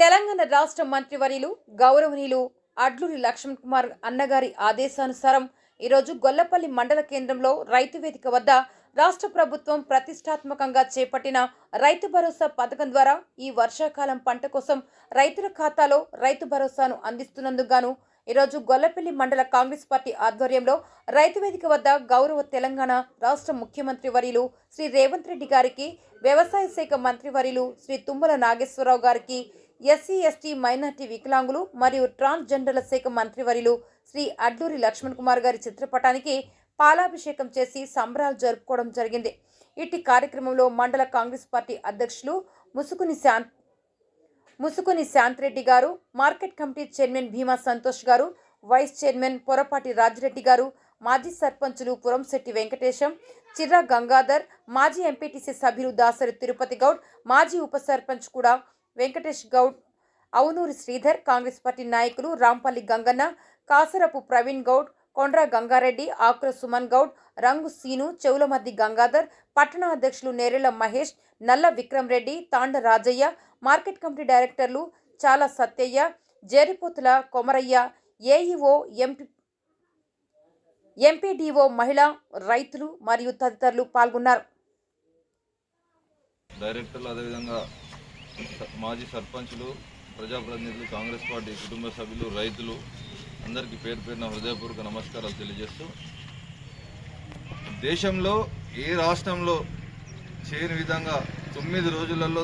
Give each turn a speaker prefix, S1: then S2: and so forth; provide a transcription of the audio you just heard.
S1: తెలంగాణ రాష్ట్ర మంత్రివర్యులు గౌరవనీయులు అడ్లూరి లక్ష్మణ్ కుమార్ అన్నగారి ఆదేశానుసారం ఈరోజు గొల్లపల్లి మండల కేంద్రంలో రైతు వేదిక వద్ద రాష్ట్ర ప్రభుత్వం ప్రతిష్టాత్మకంగా చేపట్టిన రైతు భరోసా పథకం ద్వారా ఈ వర్షాకాలం పంట కోసం రైతుల ఖాతాలో రైతు భరోసాను అందిస్తున్నందుకు గాను ఈరోజు గొల్లపల్లి మండల కాంగ్రెస్ పార్టీ ఆధ్వర్యంలో రైతు వేదిక వద్ద గౌరవ తెలంగాణ రాష్ట్ర ముఖ్యమంత్రి వర్యులు శ్రీ రేవంత్ రెడ్డి గారికి వ్యవసాయ శాఖ మంత్రి వర్యులు శ్రీ తుమ్మల నాగేశ్వరరావు గారికి ఎస్సీ ఎస్టీ మైనార్టీ వికలాంగులు మరియు ట్రాన్స్జెండర్ల శాఖ మంత్రివర్యులు శ్రీ అడ్లూరి లక్ష్మణ్ కుమార్ గారి చిత్రపటానికి పాలాభిషేకం చేసి సంబరాలు జరుపుకోవడం జరిగింది. ఇట్టి కార్యక్రమంలో మండల కాంగ్రెస్ పార్టీ అధ్యక్షులు ముసుకుని శాంత్ ముసుకుని శాంతిరెడ్డి గారు market committee chairman Bheema Santosh గారు వైస్ చైర్మన్ పొరపాటి రాజిరెడ్డి గారు మాజీ సర్పంచులు పురంశెట్టి వెంకటేశం చిర్రా గంగాధర్ మాజీ ఎంపీటీసీ సభ్యులు దాసరి తిరుపతి గౌడ్ మాజీ ఉప సర్పంచ్ కూడా వెంకటేష్ గౌడ్ అవునూరి శ్రీధర్ కాంగ్రెస్ పార్టీ నాయకులు రాంపల్లి గంగన్న కాసరపు ప్రవీణ్ గౌడ్ కొండ్ర గంగారెడ్డి ఆక్ర సుమన్ గౌడ్ రంగు సీను చెవులమద్ది గంగాధర్ పట్టణ అధ్యక్షులు నేరెళ్ళ మహేష్ నల్ల విక్రమ్ రెడ్డి తాండ రాజయ్య మార్కెట్ కమిటీ డైరెక్టర్లు చాలా Satyaiah Jeripothula Komaraiah AEO MP MPDO మహిళ రైతులు మరియు తదితరులు పాల్గొన్నారు.
S2: డైరెక్టర్లు అదేవిధంగా మాజీ సర్పంచులు ప్రజాప్రతినిధులు కాంగ్రెస్ పార్టీ కుటుంబ సభ్యులు రైతులు అందరికీ పేరు పేరున హృదయపూర్వక నమస్కారాలు తెలియజేస్తూ దేశంలో ఏ రాష్ట్రంలో చేయని విధంగా తొమ్మిది రోజులలో